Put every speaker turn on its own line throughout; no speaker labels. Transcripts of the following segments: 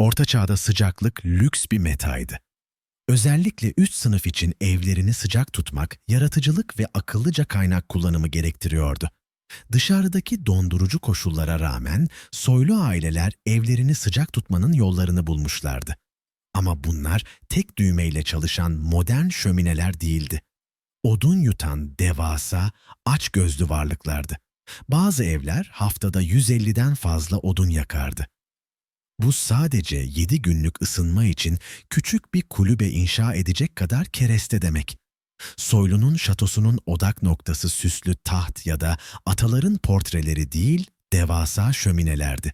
Orta Çağ'da sıcaklık lüks bir metaydı. Özellikle üst sınıf için evlerini sıcak tutmak, yaratıcılık ve akıllıca kaynak kullanımı gerektiriyordu. Dışarıdaki dondurucu koşullara rağmen soylu aileler evlerini sıcak tutmanın yollarını bulmuşlardı. Ama bunlar tek düğmeyle çalışan modern şömineler değildi. Odun yutan devasa, aç gözlü varlıklardı. Bazı evler haftada 150'den fazla odun yakardı. Bu sadece 7 günlük ısınma için küçük bir kulübe inşa edecek kadar kereste demek. Soylu'nun şatosunun odak noktası süslü taht ya da ataların portreleri değil, devasa şöminelerdi.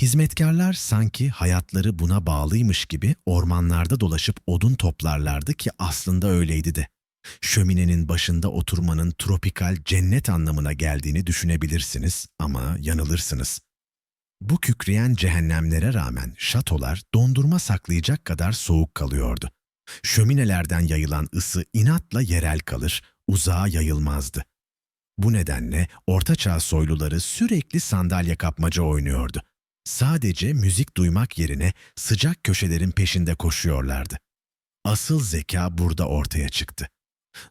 Hizmetkarlar sanki hayatları buna bağlıymış gibi ormanlarda dolaşıp odun toplarlardı ki aslında öyleydi de. Şöminenin başında oturmanın tropikal cennet anlamına geldiğini düşünebilirsiniz ama yanılırsınız. Bu kükreyen cehennemlere rağmen şatolar dondurma saklayacak kadar soğuk kalıyordu. Şöminelerden yayılan ısı inatla yerel kalır, uzağa yayılmazdı. Bu nedenle ortaçağ soyluları sürekli sandalye kapmaca oynuyordu. Sadece müzik duymak yerine sıcak köşelerin peşinde koşuyorlardı. Asıl zeka burada ortaya çıktı.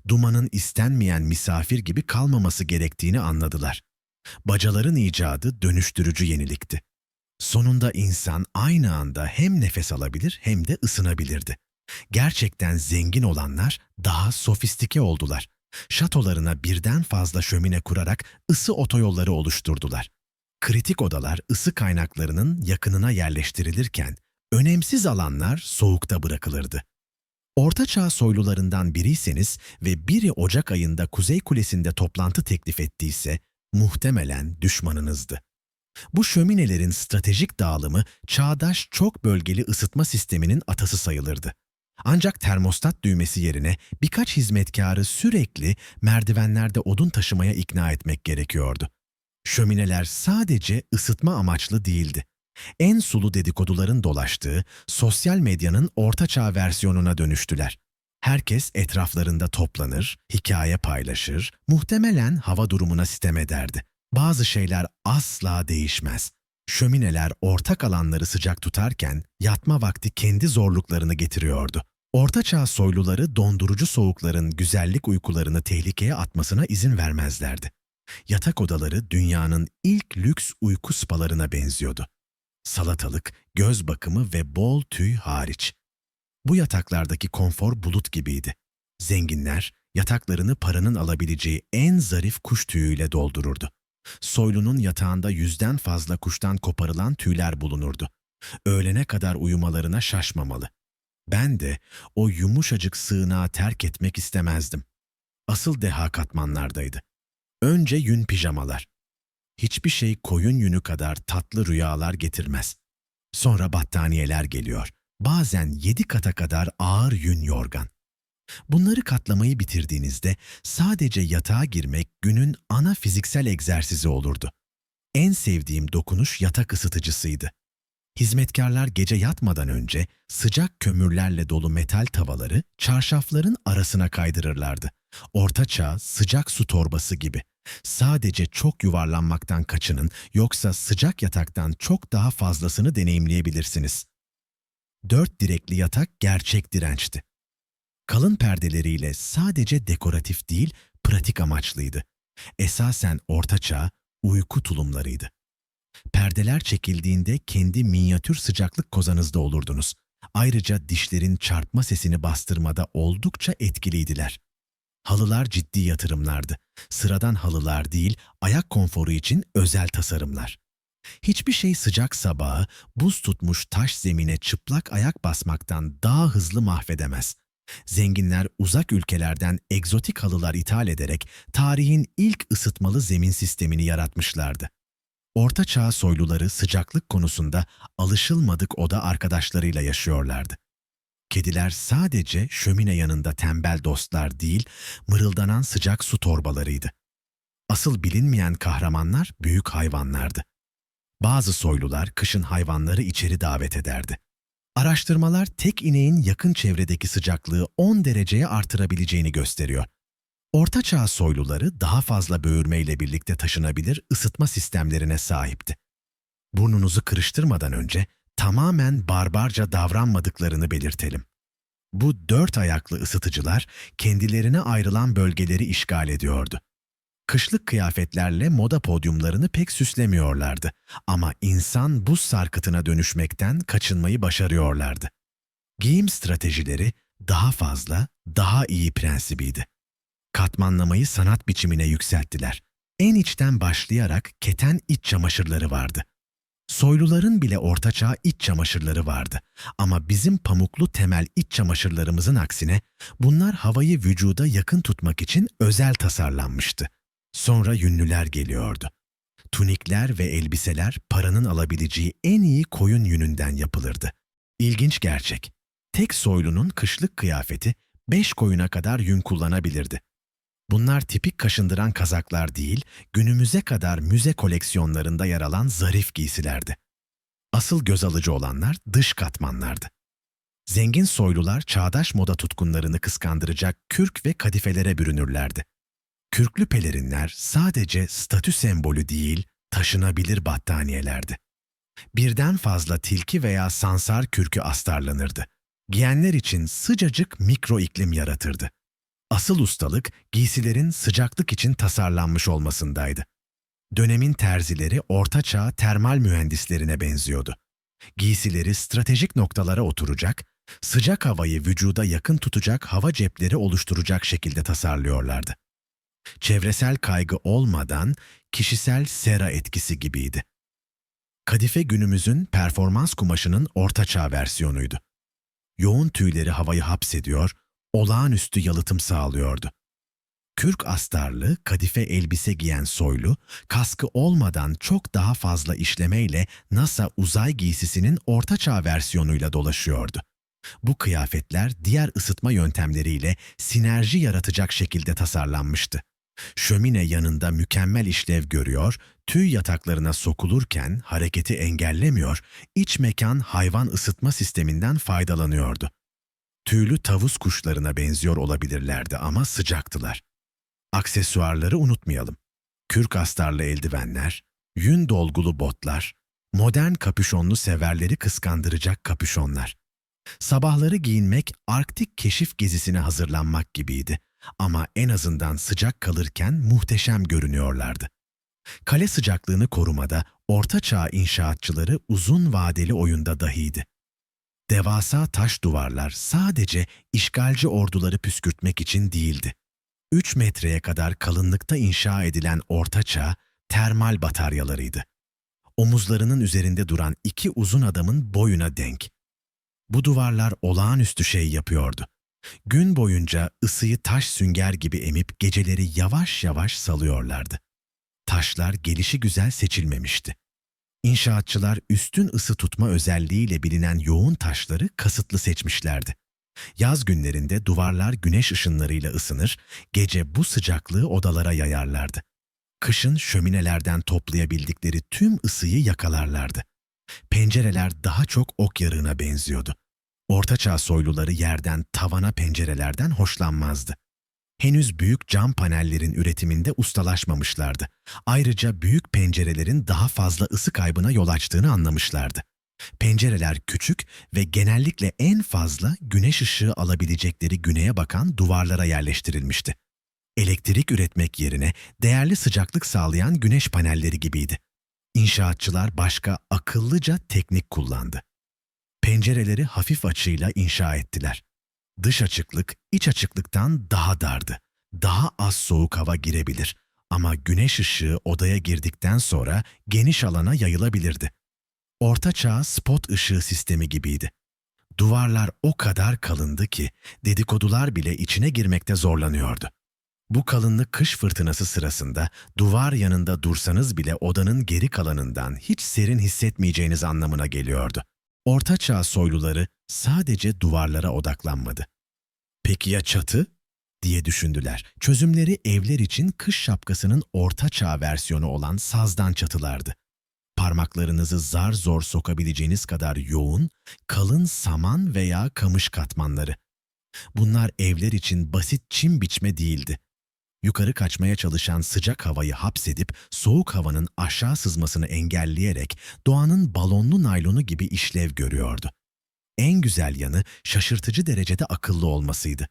Dumanın istenmeyen misafir gibi kalmaması gerektiğini anladılar. Bacaların icadı dönüştürücü yenilikti. Sonunda insan aynı anda hem nefes alabilir hem de ısınabilirdi. Gerçekten zengin olanlar daha sofistike oldular. Şatolarına birden fazla şömine kurarak ısı otoyolları oluşturdular. Kritik odalar ısı kaynaklarının yakınına yerleştirilirken, önemsiz alanlar soğukta bırakılırdı. Orta Çağ soylularından biriyseniz ve biri Ocak ayında Kuzey Kulesi'nde toplantı teklif ettiyse, muhtemelen düşmanınızdı. Bu şöminelerin stratejik dağılımı çağdaş çok bölgeli ısıtma sisteminin atası sayılırdı. Ancak termostat düğmesi yerine birkaç hizmetkarı sürekli merdivenlerde odun taşımaya ikna etmek gerekiyordu. Şömineler sadece ısıtma amaçlı değildi. En sulu dedikoduların dolaştığı sosyal medyanın ortaçağ versiyonuna dönüştüler. Herkes etraflarında toplanır, hikaye paylaşır, muhtemelen hava durumuna sitem ederdi. Bazı şeyler asla değişmez. Şömineler ortak alanları sıcak tutarken yatma vakti kendi zorluklarını getiriyordu. Ortaçağ soyluları dondurucu soğukların güzellik uykularını tehlikeye atmasına izin vermezlerdi. Yatak odaları dünyanın ilk lüks uyku spalarına benziyordu. Salatalık, göz bakımı ve bol tüy hariç. Bu yataklardaki konfor bulut gibiydi. Zenginler yataklarını paranın alabileceği en zarif kuş tüyüyle doldururdu. Soylunun yatağında yüzden fazla kuştan koparılan tüyler bulunurdu. Öğlene kadar uyumalarına şaşmamalı. Ben de o yumuşacık sığınağı terk etmek istemezdim. Asıl deha katmanlardaydı. Önce yün pijamalar. Hiçbir şey koyun yünü kadar tatlı rüyalar getirmez. Sonra battaniyeler geliyor. Bazen yedi kata kadar ağır yün yorgan. Bunları katlamayı bitirdiğinizde sadece yatağa girmek günün ana fiziksel egzersizi olurdu. En sevdiğim dokunuş yatak ısıtıcısıydı. Hizmetkarlar gece yatmadan önce sıcak kömürlerle dolu metal tavaları çarşafların arasına kaydırırlardı. Ortaçağ sıcak su torbası gibi. Sadece çok yuvarlanmaktan kaçının yoksa sıcak yataktan çok daha fazlasını deneyimleyebilirsiniz. Dört direkli yatak gerçek dirençti. Kalın perdeleriyle sadece dekoratif değil, pratik amaçlıydı. Esasen ortaçağ uyku tulumlarıydı. Perdeler çekildiğinde kendi minyatür sıcaklık kozanızda olurdunuz. Ayrıca dişlerin çarpma sesini bastırmada oldukça etkiliydiler. Halılar ciddi yatırımlardı. Sıradan halılar değil, ayak konforu için özel tasarımlar. Hiçbir şey sıcak sabahı buz tutmuş taş zemine çıplak ayak basmaktan daha hızlı mahvedemez. Zenginler uzak ülkelerden egzotik halılar ithal ederek tarihin ilk ısıtmalı zemin sistemini yaratmışlardı. Orta Çağ soyluları sıcaklık konusunda alışılmadık oda arkadaşlarıyla yaşıyorlardı. Kediler sadece şömine yanında tembel dostlar değil, mırıldanan sıcak su torbalarıydı. Asıl bilinmeyen kahramanlar büyük hayvanlardı. Bazı soylular kışın hayvanları içeri davet ederdi. Araştırmalar tek ineğin yakın çevredeki sıcaklığı 10 dereceye artırabileceğini gösteriyor. Orta Çağ soyluları daha fazla böğürmeyle birlikte taşınabilir ısıtma sistemlerine sahipti. Burnunuzu kırıştırmadan önce tamamen barbarca davranmadıklarını belirtelim. Bu dört ayaklı ısıtıcılar kendilerine ayrılan bölgeleri işgal ediyordu. Kışlık kıyafetlerle moda podyumlarını pek süslemiyorlardı ama insan buz sarkıtına dönüşmekten kaçınmayı başarıyorlardı. Giyim stratejileri daha fazla, daha iyi prensibiydi. Katmanlamayı sanat biçimine yükselttiler. En içten başlayarak keten iç çamaşırları vardı. Soyluların bile ortaçağ iç çamaşırları vardı. Ama bizim pamuklu temel iç çamaşırlarımızın aksine bunlar havayı vücuda yakın tutmak için özel tasarlanmıştı. Sonra yünlüler geliyordu. Tunikler ve elbiseler paranın alabileceği en iyi koyun yününden yapılırdı. İlginç gerçek. Tek soylunun kışlık kıyafeti beş koyuna kadar yün kullanabilirdi. Bunlar tipik kaşındıran kazaklar değil, günümüze kadar müze koleksiyonlarında yer alan zarif giysilerdi. Asıl göz alıcı olanlar dış katmanlardı. Zengin soylular çağdaş moda tutkunlarını kıskandıracak kürk ve kadifelere bürünürlerdi. Kürklü pelerinler sadece statü sembolü değil, taşınabilir battaniyelerdi. Birden fazla tilki veya sansar kürkü astarlanırdı. Giyenler için sıcacık mikro iklim yaratırdı. Asıl ustalık giysilerin sıcaklık için tasarlanmış olmasındaydı. Dönemin terzileri ortaçağ termal mühendislerine benziyordu. Giysileri stratejik noktalara oturacak, sıcak havayı vücuda yakın tutacak hava cepleri oluşturacak şekilde tasarlıyorlardı. Çevresel kaygı olmadan kişisel sera etkisi gibiydi. Kadife günümüzün performans kumaşının ortaçağ versiyonuydu. Yoğun tüyleri havayı hapsediyor, olağanüstü yalıtım sağlıyordu. Kürk astarlı, kadife elbise giyen soylu, kaskı olmadan çok daha fazla işlemeyle NASA uzay giysisinin ortaçağ versiyonuyla dolaşıyordu. Bu kıyafetler diğer ısıtma yöntemleriyle sinerji yaratacak şekilde tasarlanmıştı. Şömine yanında mükemmel işlev görüyor, tüy yataklarına sokulurken hareketi engellemiyor, iç mekan hayvan ısıtma sisteminden faydalanıyordu. Tüylü tavus kuşlarına benziyor olabilirlerdi ama sıcaktılar. Aksesuarları unutmayalım. Kürk astarlı eldivenler, yün dolgulu botlar, modern kapüşonlu severleri kıskandıracak kapüşonlar. Sabahları giyinmek Arktik keşif gezisine hazırlanmak gibiydi ama en azından sıcak kalırken muhteşem görünüyorlardı. Kale sıcaklığını korumada Orta Çağ inşaatçıları uzun vadeli oyunda dahiydi. Devasa taş duvarlar sadece işgalci orduları püskürtmek için değildi. 3 metreye kadar kalınlıkta inşa edilen ortaçağ termal bataryalarıydı. Omuzlarının üzerinde duran iki uzun adamın boyuna denk. Bu duvarlar olağanüstü şey yapıyordu. Gün boyunca ısıyı taş sünger gibi emip geceleri yavaş yavaş salıyorlardı. Taşlar gelişi güzel seçilmemişti. İnşaatçılar üstün ısı tutma özelliğiyle bilinen yoğun taşları kasıtlı seçmişlerdi. Yaz günlerinde duvarlar güneş ışınlarıyla ısınır, gece bu sıcaklığı odalara yayarlardı. Kışın şöminelerden toplayabildikleri tüm ısıyı yakalarlardı. Pencereler daha çok ok yarığına benziyordu. Ortaçağ soyluları yerden tavana pencerelerden hoşlanmazdı. Henüz büyük cam panellerin üretiminde ustalaşmamışlardı. Ayrıca büyük pencerelerin daha fazla ısı kaybına yol açtığını anlamışlardı. Pencereler küçük ve genellikle en fazla güneş ışığı alabilecekleri güneye bakan duvarlara yerleştirilmişti. Elektrik üretmek yerine değerli sıcaklık sağlayan güneş panelleri gibiydi. İnşaatçılar başka akıllıca teknik kullandı. Pencereleri hafif açıyla inşa ettiler. Dış açıklık iç açıklıktan daha dardı. Daha az soğuk hava girebilir ama güneş ışığı odaya girdikten sonra geniş alana yayılabilirdi. Orta çağ spot ışığı sistemi gibiydi. Duvarlar o kadar kalındı ki dedikodular bile içine girmekte zorlanıyordu. Bu kalınlık kış fırtınası sırasında duvar yanında dursanız bile odanın geri kalanından hiç serin hissetmeyeceğiniz anlamına geliyordu. Orta çağ soyluları sadece duvarlara odaklanmadı. Peki ya çatı? diye düşündüler. Çözümleri evler için kış şapkasının orta çağ versiyonu olan sazdan çatılardı. Parmaklarınızı zar zor sokabileceğiniz kadar yoğun, kalın saman veya kamış katmanları. Bunlar evler için basit çim biçme değildi. Yukarı kaçmaya çalışan sıcak havayı hapsedip soğuk havanın aşağı sızmasını engelleyerek doğanın balonlu naylonu gibi işlev görüyordu. En güzel yanı şaşırtıcı derecede akıllı olmasıydı.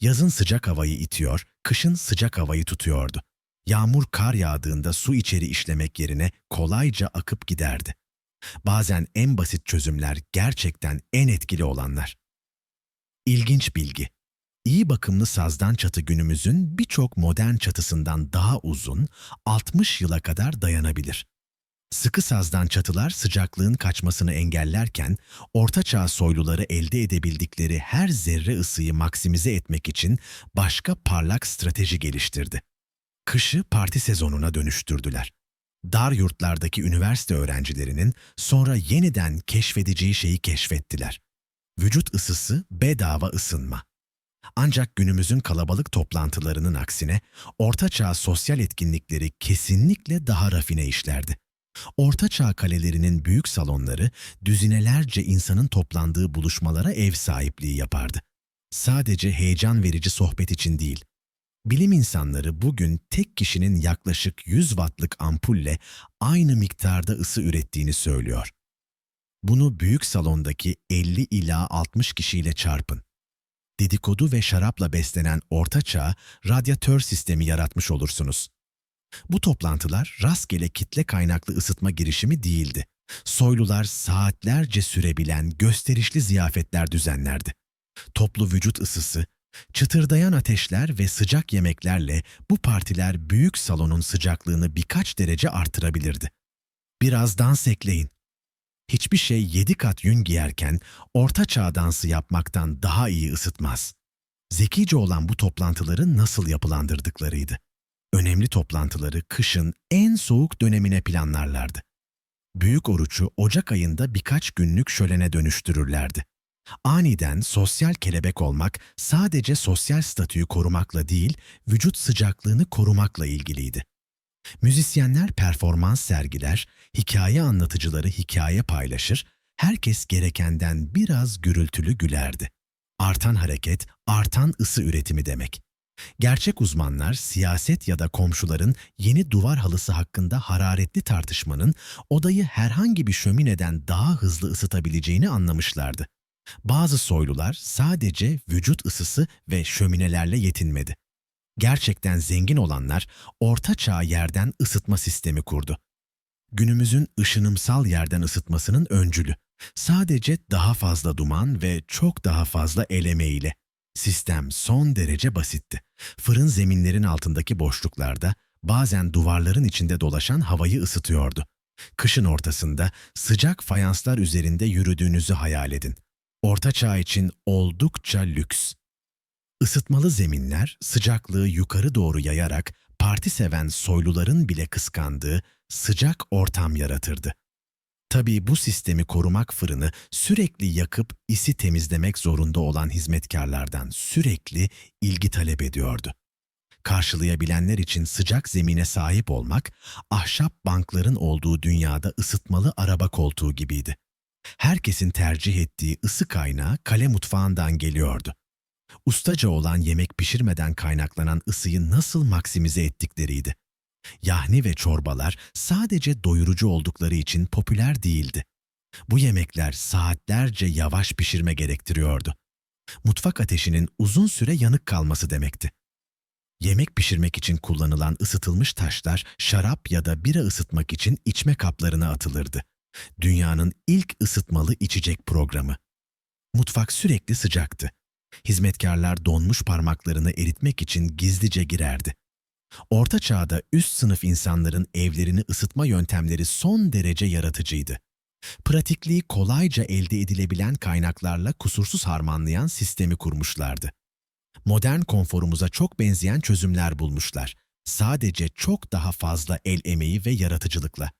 Yazın sıcak havayı itiyor, kışın sıcak havayı tutuyordu. Yağmur kar yağdığında su içeri işlemek yerine kolayca akıp giderdi. Bazen en basit çözümler gerçekten en etkili olanlar. İlginç bilgi. İyi bakımlı sazdan çatı günümüzün birçok modern çatısından daha uzun, 60 yıla kadar dayanabilir. Sıkı sazdan çatılar sıcaklığın kaçmasını engellerken, ortaçağ soyluları elde edebildikleri her zerre ısıyı maksimize etmek için başka parlak strateji geliştirdi. Kışı parti sezonuna dönüştürdüler. Dar yurtlardaki üniversite öğrencilerinin sonra yeniden keşfedeceği şeyi keşfettiler. Vücut ısısı bedava ısınma. Ancak günümüzün kalabalık toplantılarının aksine ortaçağ sosyal etkinlikleri kesinlikle daha rafine işlerdi. Ortaçağ kalelerinin büyük salonları düzinelerce insanın toplandığı buluşmalara ev sahipliği yapardı. Sadece heyecan verici sohbet için değil. Bilim insanları bugün tek kişinin yaklaşık 100 wattlık ampulle aynı miktarda ısı ürettiğini söylüyor. Bunu büyük salondaki 50 ila 60 kişiyle çarpın. Dedikodu ve şarapla beslenen ortaçağ radyatör sistemi yaratmış olursunuz. Bu toplantılar rastgele kitle kaynaklı ısıtma girişimi değildi. Soylular saatlerce sürebilen gösterişli ziyafetler düzenlerdi. Toplu vücut ısısı, çıtırdayan ateşler ve sıcak yemeklerle bu partiler büyük salonun sıcaklığını birkaç derece artırabilirdi. Biraz dans ekleyin. Hiçbir şey yedi kat yün giyerken orta çağ dansı yapmaktan daha iyi ısıtmaz. Zekice olan bu toplantıları nasıl yapılandırdıklarıydı. Önemli toplantıları kışın en soğuk dönemine planlarlardı. Büyük orucu Ocak ayında birkaç günlük şölene dönüştürürlerdi. Aniden sosyal kelebek olmak sadece sosyal statüyü korumakla değil, vücut sıcaklığını korumakla ilgiliydi. Müzisyenler performans sergiler, hikaye anlatıcıları hikaye paylaşır, herkes gerekenden biraz gürültülü gülerdi. Artan hareket, artan ısı üretimi demek. Gerçek uzmanlar siyaset ya da komşuların yeni duvar halısı hakkında hararetli tartışmanın odayı herhangi bir şömineden daha hızlı ısıtabileceğini anlamışlardı. Bazı soylular sadece vücut ısısı ve şöminelerle yetinmedi. Gerçekten zengin olanlar orta çağ yerden ısıtma sistemi kurdu. Günümüzün ışınımsal yerden ısıtmasının öncülü. Sadece daha fazla duman ve çok daha fazla el emeğiyle. Sistem son derece basitti. Fırın zeminlerin altındaki boşluklarda bazen duvarların içinde dolaşan havayı ısıtıyordu. Kışın ortasında sıcak fayanslar üzerinde yürüdüğünüzü hayal edin. Orta çağ için oldukça lüks. Isıtmalı zeminler sıcaklığı yukarı doğru yayarak parti seven soyluların bile kıskandığı sıcak ortam yaratırdı. Tabii bu sistemi korumak fırını sürekli yakıp isi temizlemek zorunda olan hizmetkarlardan sürekli ilgi talep ediyordu. Karşılayabilenler için sıcak zemine sahip olmak, ahşap bankların olduğu dünyada ısıtmalı araba koltuğu gibiydi. Herkesin tercih ettiği ısı kaynağı kale mutfağından geliyordu. Ustaca olan yemek pişirmeden kaynaklanan ısıyı nasıl maksimize ettikleriydi. Yahni ve çorbalar sadece doyurucu oldukları için popüler değildi. Bu yemekler saatlerce yavaş pişirme gerektiriyordu. Mutfak ateşinin uzun süre yanık kalması demekti. Yemek pişirmek için kullanılan ısıtılmış taşlar şarap ya da bira ısıtmak için içme kaplarına atılırdı. Dünyanın ilk ısıtmalı içecek programı. Mutfak sürekli sıcaktı. Hizmetkarlar donmuş parmaklarını eritmek için gizlice girerdi. Orta çağda üst sınıf insanların evlerini ısıtma yöntemleri son derece yaratıcıydı. Pratikliği kolayca elde edilebilen kaynaklarla kusursuz harmanlayan sistemi kurmuşlardı. Modern konforumuza çok benzeyen çözümler bulmuşlar. Sadece çok daha fazla el emeği ve yaratıcılıkla.